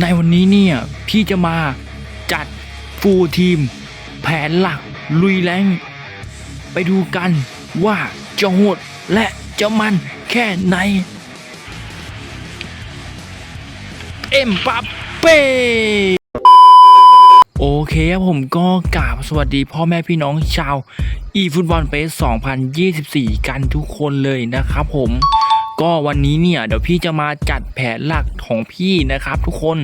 ในวันนี้เนี่ยพี่จะมาจัดฟูลทีม แผนหลักลุยแรงไปดูกันว่าจะโหดและจะมันแค่ไหน เอ็มปัปเป้โอเคครับผมก็กราบสวัสดีพ่อแม่พี่น้องชาว e ฟุตบอลเ s 2024 กันทุกคนเลยนะครับผม ก็วันนี้เนี่ยเดี๋ยวพี่จะมาจัดแผนหลักของพี่นะครับ ทุกคน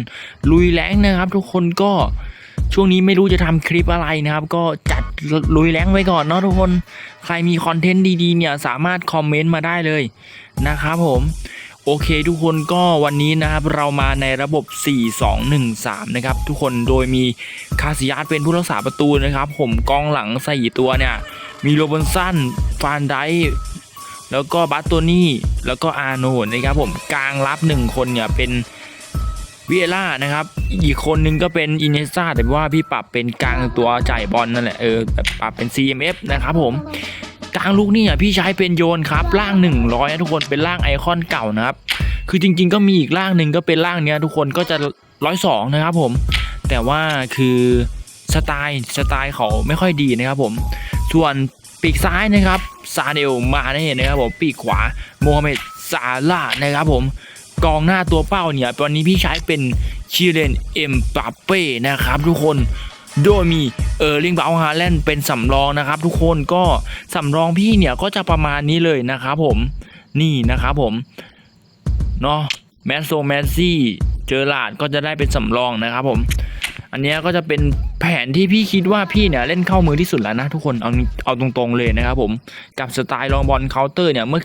ลุยแรงนะครับ ทุกคนก็ช่วงนี้ไม่รู้จะทำคลิปอะไรนะครับ ก็จัดลุยแรงไว้ก่อนเนาะทุกคน ใครมีคอนเทนต์ดีๆเนี่ยสามารถคอมเมนต์มาได้เลยนะครับผมโอเคทุกคนก็วันนี้นะครับเรามาในระบบ 4-2-1-3 นะครับ ทุกคนโดยมีคาซิยัสเป็นผู้รักษาประตูนะครับ ผมกองหลังใส่ตัวเนี่ย มีโรบอนสันฟานได แล้วก็บัตโตนี่แล้วก็อาโนนะครับผมกลางรับหนึ่งคนเนี่ยเป็นวิเอล่านะครับ อีกคนนึงก็เป็นอินเนซ่าแต่ว่าพี่ปรับเป็นกลางตัวจ่ายบอลนั่นแหละเออแบบปรับเป็น CMF นะครับผมกลางลูกนี่อะพี่ใช้เป็นโยนครับร่าง 100นะทุกคนเป็นร่างไอคอนเก่านะครับ คือจริง ๆ ก็มีอีกร่างหนึ่งก็เป็นร่างเนี้ยทุกคนก็จะร้อยสองนะครับผม แต่ว่าคือสไตล์สไตล์เขาไม่ค่อยดีนะครับผม ส่วน ปีกซ้ายนะครับซาเดลมาเน่นะครับผมปีกขวาโมฮัมเหม็ดซาลานะครับผมกองหน้าตัวเป้าเนี่ยตอนนี้พี่ใช้เป็นชิเลนเอ็มปาเป้นะครับทุกคนโดยมีเออร์ลิงบาฮาแลนด์เป็นสำรองนะครับ ทุกคนก็สำรองพี่เนี่ยก็จะประมาณนี้เลยนะครับผมนี่นะครับผมเนาะแมสโซแมสซี่เจอหลาดก็จะได้เป็นสำรองนะครับผม อันเนี้ยก็จะเป็นแผนที่พี่คิดว่าพี่เนี่ยเล่นเข้ามือที่สุดแล้วนะทุกคนเอาเอาตรงๆเลยนะครับผมกับสไตล์ลองบอลเคาน์เตอร์เนี่ยเมื่อ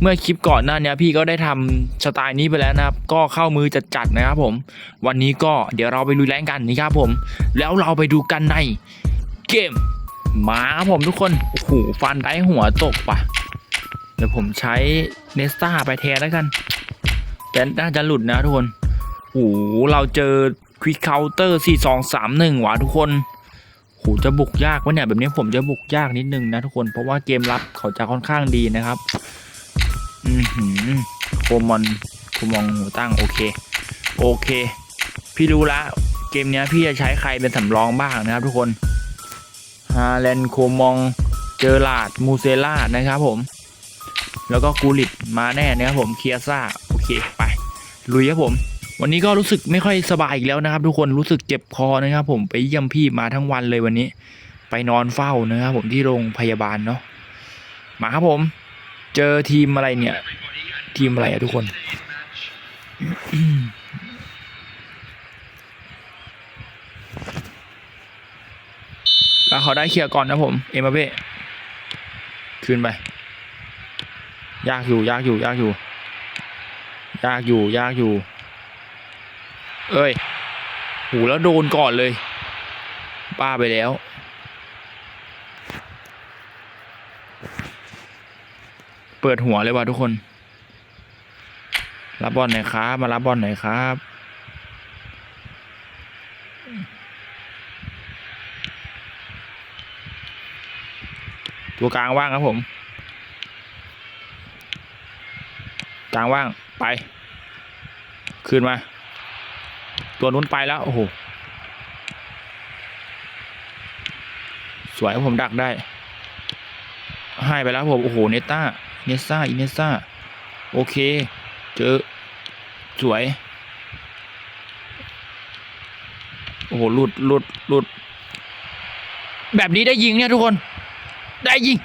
เมื่อคลิปก่อนหน้าเนี้ยพี่ก็ได้ทำสไตล์นี้ไปแล้วนะครับก็เข้ามือจัดๆนะครับผม วันนี้ก็เดี๋ยวเราไปลุยแรงกันนะครับผม แล้วเราไปดูกันในเกมมาครับผมทุกคนโอ้โหฟันได้หัวตกปะเดี๋ยวผมใช้เนสตาไปแทนแล้วกันแต่น่าจะหลุดนะทุกคนโอ้โหเราเจอ ควิกเคาน์เตอร์สี่สองสามหนึ่งว่ะทุกคนโหจะบุกยากวะเนี่ยแบบนี้ผมจะบุกยากนิดนึงนะทุกคนเพราะว่าเกมรับเขาจะค่อนข้างดีนะครับ อือหือโคมอนโคมองหูตั้งโอเค โอเค พี่รู้ละเกมเนี้ยพี่จะใช้ใครเป็นสำรองบ้างนะครับทุกคนฮาแลนโคมองเจอลาดมูเซล่านะครับผม แล้วก็กูลิตมาแน่นะครับผมเคียซ่าโอเคไปลุยครับผม วันนี้ก็รู้สึกไม่ค่อยสบายอีกแล้วนะครับ ทุกคนรู้สึกเจ็บคอนะครับ ผมไปเยี่ยมพี่มาทั้งวันเลยวันนี้ ไปนอนเฝ้านะครับ ผมที่โรงพยาบาลเนาะมาครับผม เจอทีมอะไรเนี่ย ทีมอะไรอะทุกคน แล้วเขาได้เคลียร์ก่อนนะผม เอ็มบเป้คืนไป ยากอยู่ยากอยู่ยากอยู่ ยากอยู่ยากอยู่ เอ้ยหูแล้วโดนก่อนเลย ป้าไปแล้ว เปิดหัวเลยว่ะทุกคน รับบอลหน่อยครับ มารับบอลหน่อยครับ ตัวกลางว่างครับผม กลางว่างไป คืนมา ตัวนู้นไปแล้ว โอ้โห สวยผมดักได้ ให้ไปแล้วผม โอ้โห เนต้า เนซ่า อินเนซ่า โอเค เจอ สวย โอ้โห หลุดหลุดหลุด แบบนี้ได้ยิงเนี่ยทุกคน ได้ยิง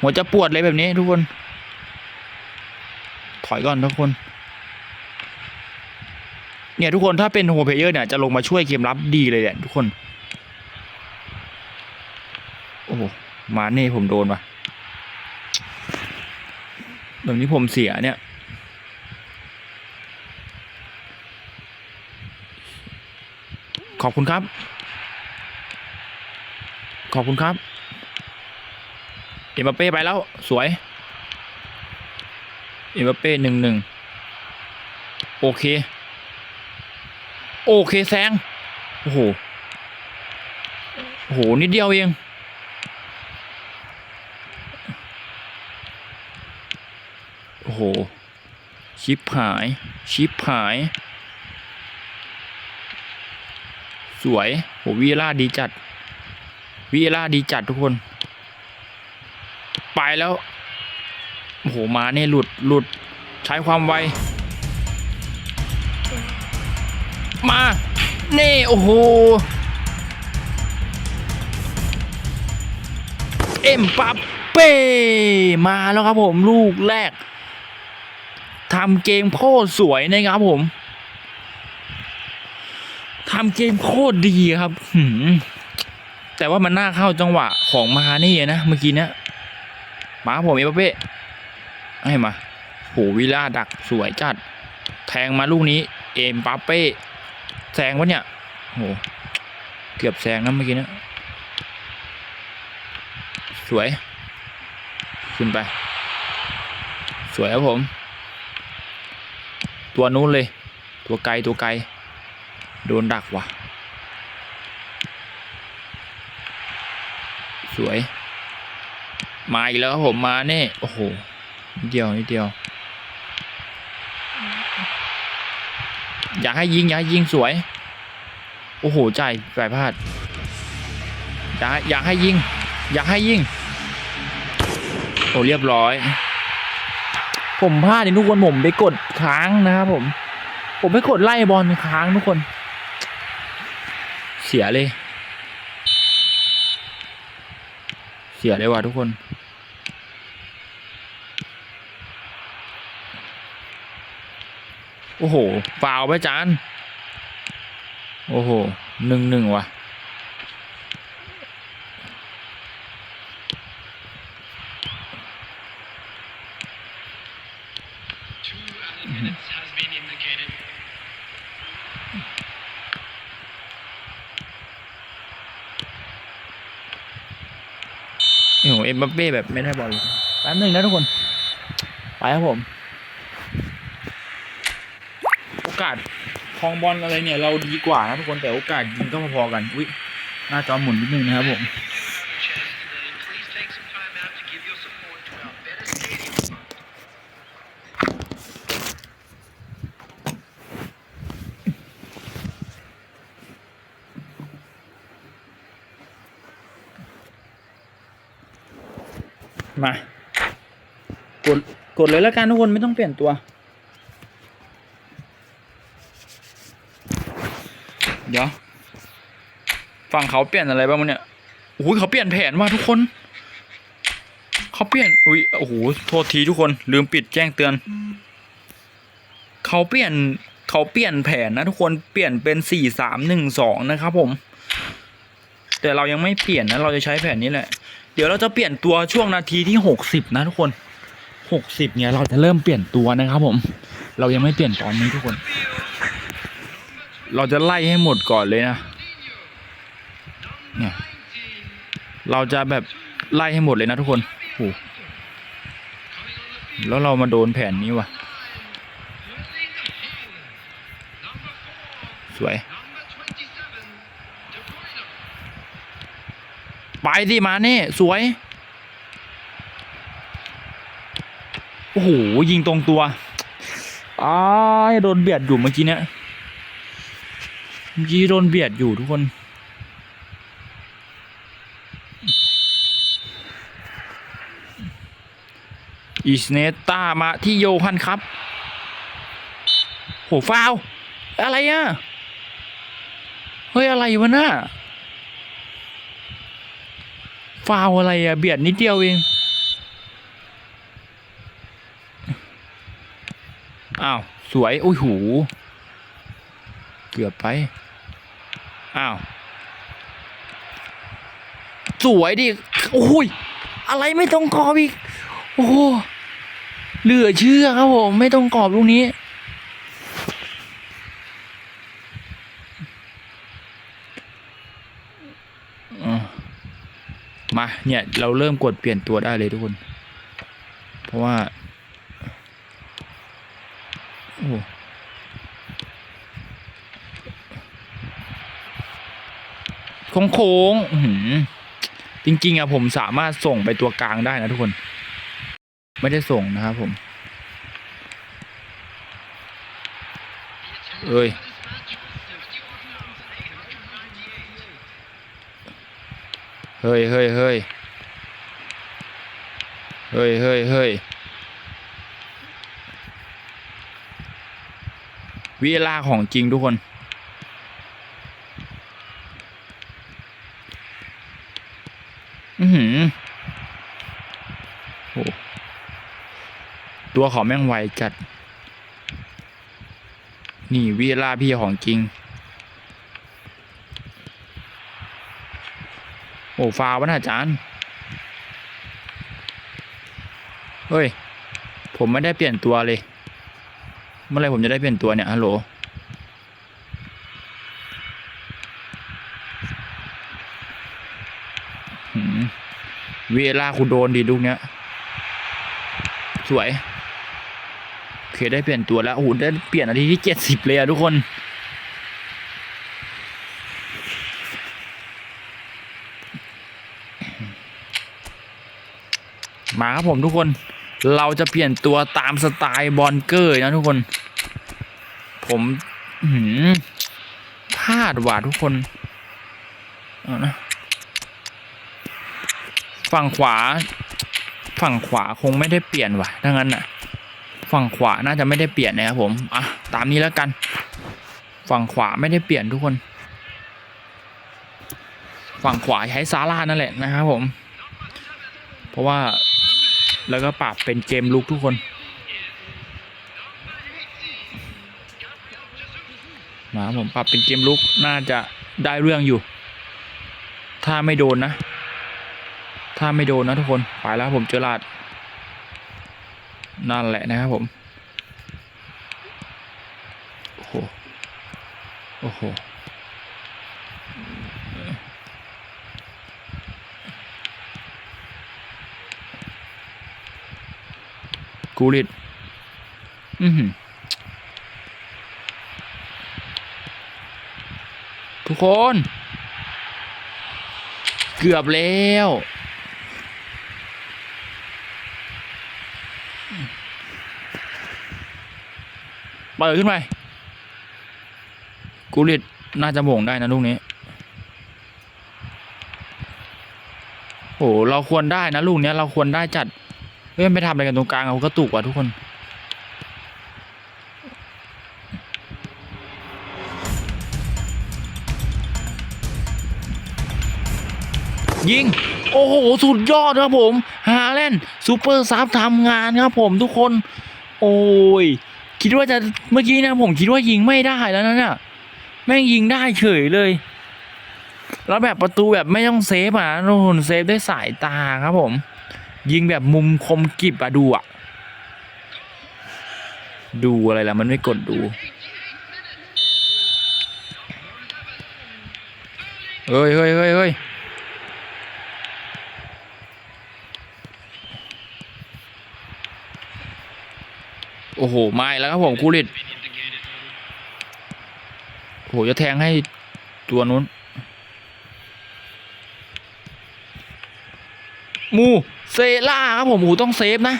หัวจะปวดเลยแบบนี้ทุกคน ถอยก่อนทุกคน เนี่ยทุกคนถ้าเป็นโฮเพเยอร์เนี่ยจะลงมาช่วยเกมรับดีเลยเนี่ยทุกคน โอ้โหมาเน่ผมโดนว่ะแบบนี้ผมเสียเนี่ยขอบคุณครับ ขอบคุณครับ เอ็มบัปเป้ไปแล้ว สวย เอ็มบัปเป้หนึ่งหนึ่ง โอเค โอเคแซงโอ้โหโอ้โหนิดเดียวเองโอ้โหชิปหายชิปหาย สวยโหวีล่าดีจัดวีล่าดีจัดทุกคน ไปแล้วโอ้โหมาเนี่ยหลุดหลุดใช้ความไว มาเน่โอ้โหเอ็มปัปเป้มาแล้วครับผมลูกแรกทำเกมโคตรสวยนะครับผมทำเกมโคตรดีครับแต่ว่ามันน่าเข้าจังหวะของมานี่นะเมื่อกี้เนี้ยมาครับผมเอเปเป้ให้มาโหวิล่าดักสวยจัด แทงมาลูกนี้ เอ็มปาเป้ แซงวะเนี่ยโหเกือบแซงนะเมื่อกี้เนี้ยสวย ขึ้นไป สวยครับผม ตัวนู้นเลย ตัวไกลตัวไกล โดนดักว่ะ สวย มาอีกแล้วครับผมมาเน่โอ้โหนิดเดียวนิดเดียว อยากให้ยิง อยากให้ยิงสวย โอ้โหใจายปลายพลาด อยากอยากให้ยิง อยากให้ยิง โอ้เรียบร้อย ผมพลาดนี่ทุกคนผมไปกดค้างนะครับผม ผมไปกดไล่บอลค้างทุกคน เสียเลย เสียเลยว่ะทุกคน โอ้โหฟาวไปจานโอ้โหหนึ่งหนึ่งว่ะโอ้โหเอ็มบัปเป้แบบไม่ได้บอลแป๊บหนึงนะทุกคน ไปครับผม โอกาสครองบอลอะไรเนี่ยเราดีกว่านะทุกคนแต่โอกาสยิงก็พอๆกันอุ้ยหน้าจอหมุนนิดนึงนะครับผมมากดกดเลยแล้วกันทุกคนไม่ต้องเปลี่ยนตัว เดี๋ยว ฝั่งเขาเปลี่ยนอะไรบ้างมั้งเนี่ยโอ้ยเขาเปลี่ยนแผนว่ะทุกคน เขาเปลี่ยนอุ้ยโอ้โหโทษทีทุกคน ลืมปิดแจ้งเตือน เขาเปลี่ยนเขาเปลี่ยนแผนนะทุกคนเปลี่ยนเป็นสี่สามหนึ่งสองนะครับผม แต่เรายังไม่เปลี่ยนนะเราจะใช้แผนนี้แหละ เดี๋ยวเราจะเปลี่ยนตัวช่วงนาทีที่หกสิบนะทุกคนหกสิบเนี่ยเราจะเริ่มเปลี่ยนตัวนะครับผม เรายังไม่เปลี่ยนตอนนี้ทุกคน เราจะไล่ให้หมดก่อนเลยนะ เนี่ยเราจะแบบไล่ให้หมดเลยนะทุกคนโอ้แล้วเรามาโดนแผนนี้ว่ะ สวย ไปดิมาเน่สวย โอ้โห ยิงตรงตัวอ้าโดนเบียดอยู่เมื่อกี้เนี่ยเมื่อกี้โดนเบียดอยู่ทุกคน อีสเนต้ามาที่โยฮันครับ โหฟาว อะไรอะ เฮ้ย อะไรวะน่ะฟาวอะไรอะเบียดนิดเดียวเอง อ้าว สวยอุ้ยหู เกือบไป อ้าว สวยดิ โอ้ย อะไรไม่ต้องกอบอีก โอ้ เหลือเชื่อครับผม ไม่ต้องกรอบลูกนี้ มาเนี่ย เราเริ่มกดเปลี่ยนตัวได้เลยทุกคน เพราะว่า โอ้โค้งๆจริง ๆอะผมสามารถส่งไปตัวกลางได้นะทุกคน ไม่ได้ส่งนะครับผม เอ้ย เฮ้ยเฮ้ยเฮ้ยเฮ้ยเฮ้ยเฮ้ยเวลาของจริงทุกคน อือหือโอ้ ตัวเขาแม่งไวจัด นี่เวลาพี่ของจริง โอ้ฟาวะนะอาจารย์ เฮ้ย ผมไม่ได้เปลี่ยนตัวเลย เมื่อไรผมจะได้เปลี่ยนตัวเนี่ยฮัลโหลหืมเวลาคุณโดนดีลูกเนี้ย สวย เคได้เปลี่ยนตัวแล้วโอ้โหได้เปลี่ยนนาทีที่เจ็ดสิบเลยอะทุกคนมาครับผมทุกคน เราจะเปลี่ยนตัวตามสไตล์บอลเกอร์นะทุกคน ผมหืมพลาดว่ะทุกคนนะฝั่งขวา ฝั่งขวาคงไม่ได้เปลี่ยนว่ะถ้างั้นน่ะ ฝั่งขวาน่าจะไม่ได้เปลี่ยนนะครับผมอะตามนี้แล้วกัน ฝั่งขวาไม่ได้เปลี่ยนทุกคน ฝั่งขวาใช้ซาร่านั่นแหละนะครับผม เพราะว่าแล้วก็ปรับเป็นเกมลุกทุกคน มาครับผมปรับเป็นเกมลุกน่าจะได้เรื่องอยู่ ถ้าไม่โดนนะ ถ้าไม่โดนนะทุกคน ไปแล้วครับผมเจอลาด นั่นแหละนะครับผม โอ้โห โอ้โห กูริดอือหือทุกคน เกือบแล้ว เปิดขึ้นไป กูริดน่าจะโหม่งได้นะลูกนี้โหเราควรได้นะลูกเนี้ยเราควรได้จัดเฮ้ยมันไปทำอะไรกันตรงกลางเอากระตุกว่ะทุกคนยิง โอ้โห สุดยอดครับผม ฮาแลนด์ซูเปอร์ซับทำงานครับผมทุกคน โอ้ย คิดว่าจะเมื่อกี้นะผมคิดว่ายิงไม่ได้แล้วนะเนี่ยแม่งยิงได้เฉยเลย แล้วแบบประตูแบบไม่ต้องเซฟอะทุกคนเซฟด้วยสายตาครับผม ยิงแบบมุมคมกริบอะดูอะดูอะไรล่ะ มันไม่กดดูเฮ้ยเฮ้ยเฮ้ยเฮ้ย โอ้โหไม่แล้วครับผมคูริดโอ้โหจะแทงให้ตัวนู้น มูเซล่าครับผมโอ้โหต้องเซฟนะ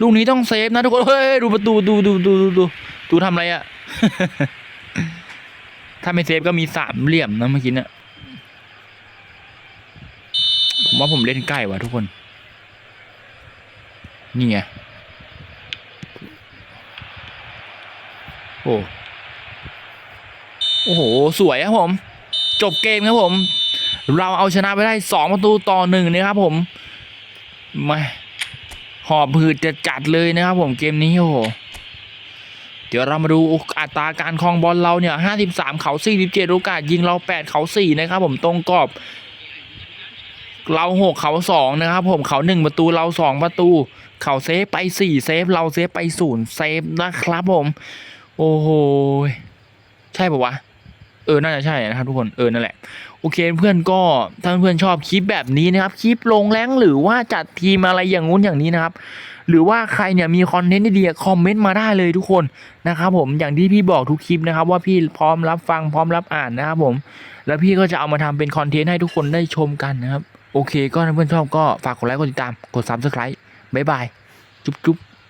ลูกนี้ต้องเซฟนะทุกคนเฮ้ยดูประตูดูดูดูดูดูดูทำอะไรอะถ้าไม่เซฟก็มีสามเหลี่ยมนะเมื่อกี้เนี่ยผมว่าผมเล่นใกล้ว่ะทุกคน นี่ไง โอ้โอ้โห สวยครับผม จบเกมครับผม เราเอาชนะไปได้สองประตูต่อหนึ่งนะครับผมมาหอบหืดจะจัดเลยนะครับผมเกมนี้โอ้โหเดี๋ยวเรามาดูอัตราการครองบอลเราเนี่ยห้าสิบสามเขาสี่สิบเจ็ดโอกาสยิงเราแปดเขาสี่นะครับผมตรงกรอบเราหกเขาสองนะครับผมเขาหนึ่งประตูเราสองประตู เขาเซฟไปสี่เซฟเราเซฟไปศูนย์เซฟนะครับผม โอ้โห ใช่ปะวะ เออ น่าจะใช่นะครับทุกคน เออ นั่นแหละ โอเค เพื่อนก็ถ้าเพื่อนชอบคลิปแบบนี้นะครับ คลิปลงแรงหรือว่าจัดทีมอะไรอย่างงู้นอย่างนี้นะครับ หรือว่าใครเนี่ยมีคอนเทนต์ดีๆคอมเมนต์มาได้เลยทุกคนนะครับผม อย่างที่พี่บอกทุกคลิปนะครับ ว่าพี่พร้อมรับฟังพร้อมรับอ่านนะครับผม แล้วพี่ก็จะเอามาทำเป็นคอนเทนต์ให้ทุกคนได้ชมกันนะครับ โอเค ก็ถ้าเพื่อนชอบก็ฝากกดไลค์ กดติดตาม กด subscribe บ๊ายบาย จุ๊บจุ๊บ